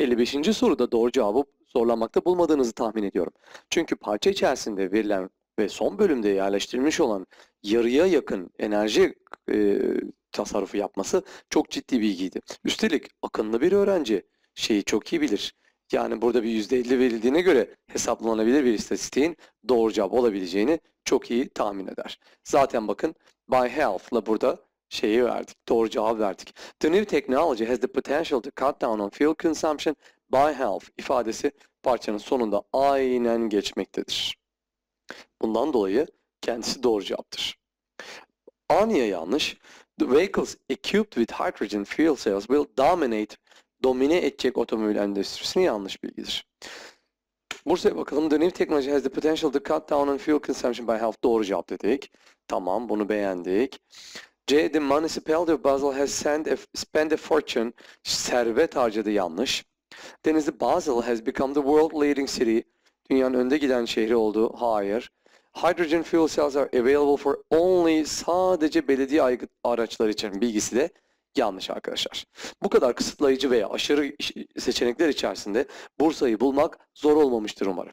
55. soruda doğru cevabı zorlanmakta bulmadığınızı tahmin ediyorum. Çünkü parça içerisinde verilen ve son bölümde yerleştirilmiş olan yarıya yakın enerji e, tasarrufu yapması çok ciddi bilgiydi. Üstelik akıllı bir öğrenci şeyi çok iyi bilir. Yani burada bir %50 verildiğine göre hesaplanabilir bir istatistiğin doğru cevap olabileceğini çok iyi tahmin eder. Zaten bakın by health'la burada şeyi verdik, doğru cevap verdik. The new technology has the potential to cut down on fuel consumption by health ifadesi parçanın sonunda aynen geçmektedir. Bundan dolayı kendisi doğru cevaptır. A niye yanlış? The vehicles equipped with hydrogen fuel cells will dominate, domine edecek otomobil endüstrisini yanlış bilgidir. Bursa'ya bakalım. The new technology has the potential to cut down on fuel consumption by half. Doğru cevap dedik. Tamam bunu beğendik. C. The municipality of Basel has sent a, spent a fortune. Servet harcadı yanlış. Denizli Basel has become the world leading city. Dünyanın önde giden şehri oldu. Hayır. Hydrogen fuel cells are available for only sadece belediye araçları için bilgisi de yanlış arkadaşlar. Bu kadar kısıtlayıcı veya aşırı seçenekler içerisinde Bursa'yı bulmak zor olmamıştır umarım.